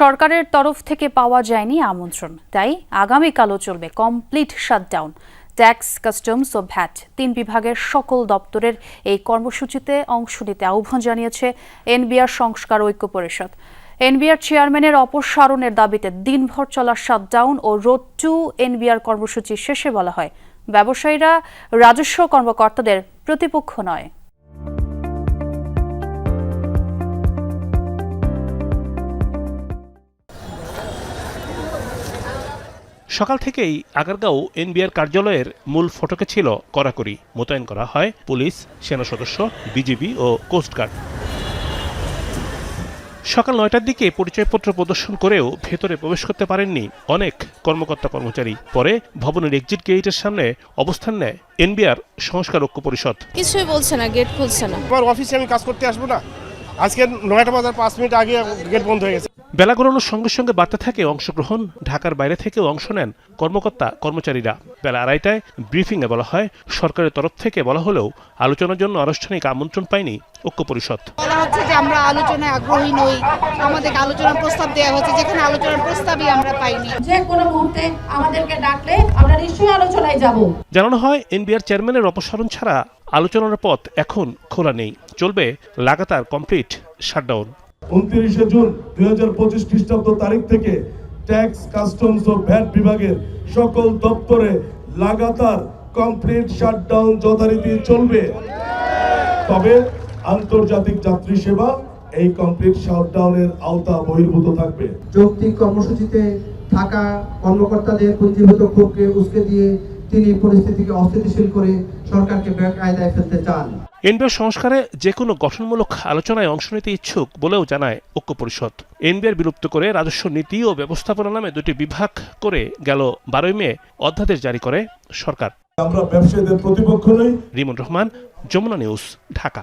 সরকারের তরফ থেকে পাওয়া যায়নি আমন্ত্রণ। তাই আগামীকালও চলবে কমপ্লিট শাটডাউন ট্যাক্স কাস্টমস ও ভ্যাট তিন বিভাগের সকল দপ্তরের এই কর্মসূচিতে অংশ নিতে আহ্বান জানিয়েছে এনবিআর সংস্কার ঐক্য পরিষদ। এনবিআর চেয়ারম্যানের অপসারণের দাবিতে দিনভর চলা শাটডাউন ও রোড টু এনবিআর কর্মসূচি শেষে বলা হয়। ব্যবসায়ীরা রাজস্ব কর্মকর্তাদের প্রতিপক্ষ নয়। সকাল থেকেই আগারগাঁও এনবিআর কার্যালয়ের মূল ফটকে ছিল কড়াকড়ি। মোতায়েন করা হয় পুলিশ সেনা সদস্য বিজিবি ও কোস্টগার্ড সকাল নয়টার দিকে পরিচয়পত্র প্রদর্শন করেও ভেতরে প্রবেশ করতে পারেননি অনেক কর্মকর্তা কর্মচারী। পরে ভবনের এক্সিট গেটের সামনে অবস্থান নেয় এনবিআর সংস্কার ঐক্য পরিষদ। কিছুই বলছে না গেট খুলছে না। আমার অফিসে আমি কাজ করতে আসব না। আজকে নয়টা বাজার পাঁচ মিনিট আগে গেট বন্ধ হয়ে গেছে। বেলা গড়ানোর সঙ্গে সঙ্গে বাড়তে থাকে অংশগ্রহণ ঢাকার বাইরে থেকেও অংশ নেন কর্মকর্তা কর্মচারীরা। বেলা আড়াইটায় ব্রিফিংয়ে বলা হয় সরকারের তরফ থেকে বলা হলেও আলোচনার জন্য আনুষ্ঠানিক আমন্ত্রণ পায়নি ঐক্য পরিষদ। বলা হচ্ছে যে আমরা আলোচনায় আগ্রহী নই। আমাদেরকে আলোচনার প্রস্তাব দেওয়া হচ্ছে যেখানে আলোচনার প্রস্তাবই আমরা পাইনি। যে কোনো মুহূর্তে আমাদেরকে ডাকলে আমরা নিশ্চয়ই আলোচনায় যাব। জানানো হয় এনবিআর চেয়ারম্যানের অপসারণ ছাড়া আলোচনার পথ এখন খোলা নেই। চলবে লাগাতার কমপ্লিট শাটডাউন। উনত্রিশে জুন দুই হাজার পঁচিশ খ্রিস্টাব্দ তারিখ থেকে ট্যাক্স, কাস্টমস ও ভ্যাট বিভাগের সকল দপ্তরে লাগাতার কমপ্লিট শাটডাউন যথারীতি চলবে। তবে আন্তর্জাতিক যাত্রী সেবা এই কমপ্লিট শাটডাউনের আওতা বহির্ভূত থাকবে। যৌক্তিক কর্মসূচিতে থাকা কর্মকর্তাদের পুঞ্জীভূত ক্ষোভকে উস্কে দিয়ে তিনি পরিস্থিতিকে অস্থিতিশীল করে সরকারকে বেকায়দায় ফেলতে চান। এনবিআর সংস্কারে যে কোনো গঠনমূলক আলোচনায় অংশ নিতে ইচ্ছুক বলেও জানায় ঐক্য পরিষদ। এনবিআর বিলুপ্ত করে রাজস্ব নীতি ও ব্যবস্থাপনা নামে দুটি বিভাগ করে গেল বারোই মে অধ্যাদেশ জারি করে সরকার। আমরা ব্যবসায়ীদের প্রতিপক্ষ নই। রিমন রহমান যমুনা নিউজ ঢাকা।